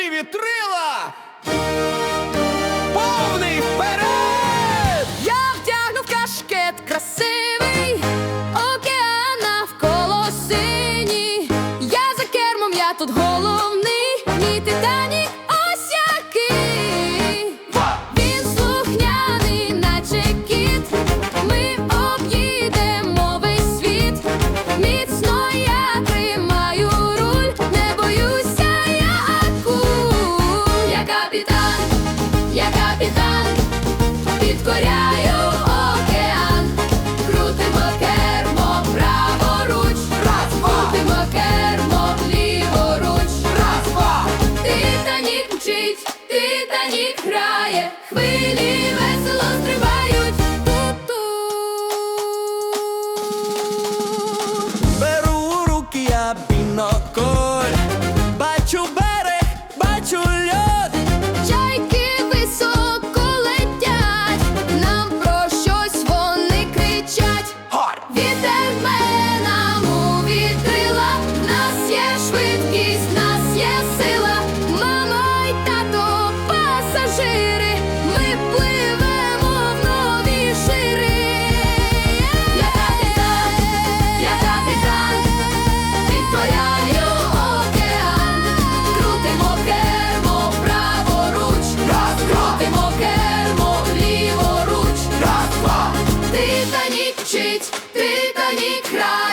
сюди вітрила! Повний вперед! Я вдягнув кашкет красивий, океан навколо синій. Я за кермом, я тут головний. я капітан, підкоряю океан, крутимо кермо, праворуч, раз, два. крутимо кермо, ліворуч, раз, два. Титанік мчить, титанік грає, хвилі весело стрибають. Ту-ту. Беру у руки я біноко. вчить Титанік край.